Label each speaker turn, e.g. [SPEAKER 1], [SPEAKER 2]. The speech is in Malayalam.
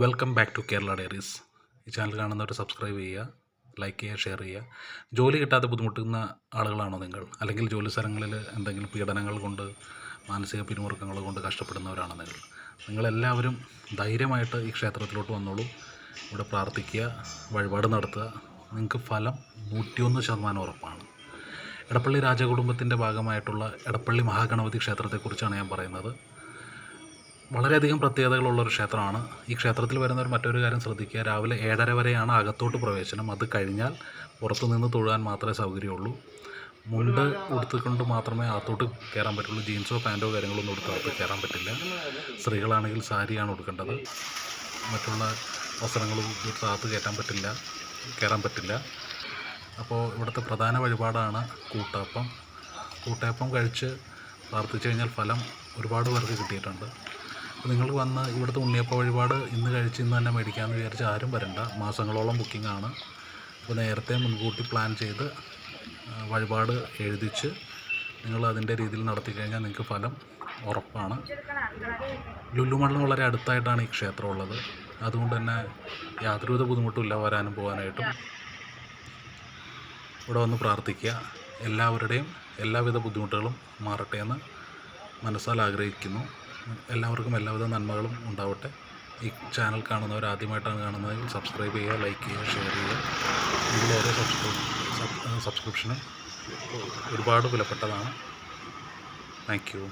[SPEAKER 1] Welcome back to Kerala diaries ഈ ചാനൽ കാണുന്നവർ സബ്സ്ക്രൈബ് ചെയ്യുക ലൈക്ക് ചെയ്യുക ഷെയർ ചെയ്യുക. ജോലി കിട്ടാതെ ബുദ്ധിമുട്ടുന്ന ആളുകളാണോ നിങ്ങൾ? അല്ലെങ്കിൽ ജോലി സ്ഥലങ്ങളിൽ എന്തെങ്കിലും പീഡനങ്ങൾ കൊണ്ട് മാനസിക പിരിമുറുക്കങ്ങൾ കൊണ്ട് കഷ്ടപ്പെടുന്നവരാണോ നിങ്ങൾ? നിങ്ങളെല്ലാവരും ധൈര്യമായിട്ട് ഈ ക്ഷേത്രത്തിലോട്ട് വന്നോളൂ. ഇവിടെ പ്രാർത്ഥിക്കുക വഴിപാട് നടത്തുക. നിങ്ങൾക്ക് ഫലം നൂറ്റിയൊന്ന് ശതമാനം ഉറപ്പാണ്. എടപ്പള്ളി രാജകുടുംബത്തിന്റെ ഭാഗമായിട്ടുള്ള എടപ്പള്ളി മഹാഗണപതി ക്ഷേത്രത്തെക്കുറിച്ചാണ് ഞാൻ പറയുന്നത്. വളരെയധികം പ്രത്യേകതകളുള്ള ഒരു ക്ഷേത്രമാണ്. ഈ ക്ഷേത്രത്തിൽ വരുന്നവർ മറ്റൊരു കാര്യം ശ്രദ്ധിക്കുക. രാവിലെ ഏഴര വരെയാണ് അകത്തോട്ട് പ്രവേശനം. അത് കഴിഞ്ഞാൽ പുറത്തുനിന്ന് തൊഴുവാൻ മാത്രമേ സൗകര്യമുള്ളൂ. മുണ്ട് ഉടുത്തുകൊണ്ട് മാത്രമേ അകത്തോട്ട് കയറാൻ പറ്റുള്ളൂ. ജീൻസോ പാന്റോ കാര്യങ്ങളൊന്നും എടുത്ത് അകത്ത് കയറാൻ പറ്റില്ല. സ്ത്രീകളാണെങ്കിൽ സാരിയാണ് ഉടുക്കേണ്ടത്. മറ്റുള്ള വസ്ത്രങ്ങളും ഉടുത്ത് അകത്ത് കയറ്റാൻ പറ്റില്ല. കയറാൻ പറ്റില്ല. അപ്പോൾ ഇവിടുത്തെ പ്രധാന വഴിപാടാണ് കൂട്ടപ്പം. കൂട്ടയപ്പം കഴിച്ച് പ്രാർത്ഥിച്ചു കഴിഞ്ഞാൽ ഫലം ഒരുപാട് പേർക്ക് കിട്ടിയിട്ടുണ്ട്. നിങ്ങൾ വന്ന് ഇവിടുത്തെ ഉണ്ണിയപ്പ വഴിപാട് ഇന്ന് കഴിച്ച് ഇന്ന് തന്നെ മേടിക്കാമെന്ന് വിചാരിച്ച് ആരും വരണ്ട. മാസങ്ങളോളം ബുക്കിംഗ് ആണ് അപ്പോൾ നേരത്തെ മുൻകൂട്ടി പ്ലാൻ ചെയ്ത് വഴിപാട് എഴുതിച്ച് നിങ്ങൾ അതിന്റെ രീതിയിൽ നടത്തി കഴിഞ്ഞാൽ നിങ്ങൾക്ക് ഫലം ഉറപ്പാണ്. ലുലുമണ്ണ് വളരെ അടുത്തായിട്ടാണ് ഈ ക്ഷേത്രം ഉള്ളത്. അതുകൊണ്ട് തന്നെ യാതൊരുവിധ ബുദ്ധിമുട്ടുമില്ല വരാനും പോകാനായിട്ടും. ഇവിടെ വന്ന് പ്രാർത്ഥിക്കുക. എല്ലാവരുടെയും എല്ലാവിധ ബുദ്ധിമുട്ടുകളും മാറട്ടെ എന്ന് മനസ്സാൽ ആഗ്രഹിക്കുന്നു. എല്ലാവർക്കും എല്ലാവിധ നന്മകളും ഉണ്ടാവട്ടെ. ഈ ചാനൽ കാണുന്നവർ ആദ്യമായിട്ടാണ് കാണുന്നതെങ്കിൽ സബ്സ്ക്രൈബ് ചെയ്യുക ലൈക്ക് ചെയ്യുക ഷെയർ ചെയ്യുക. ഇതിൽ ഓരോ സബ്സ്ക്രിപ്ഷനും ഒരുപാട് വിലപ്പെട്ടതാണ്. Thank you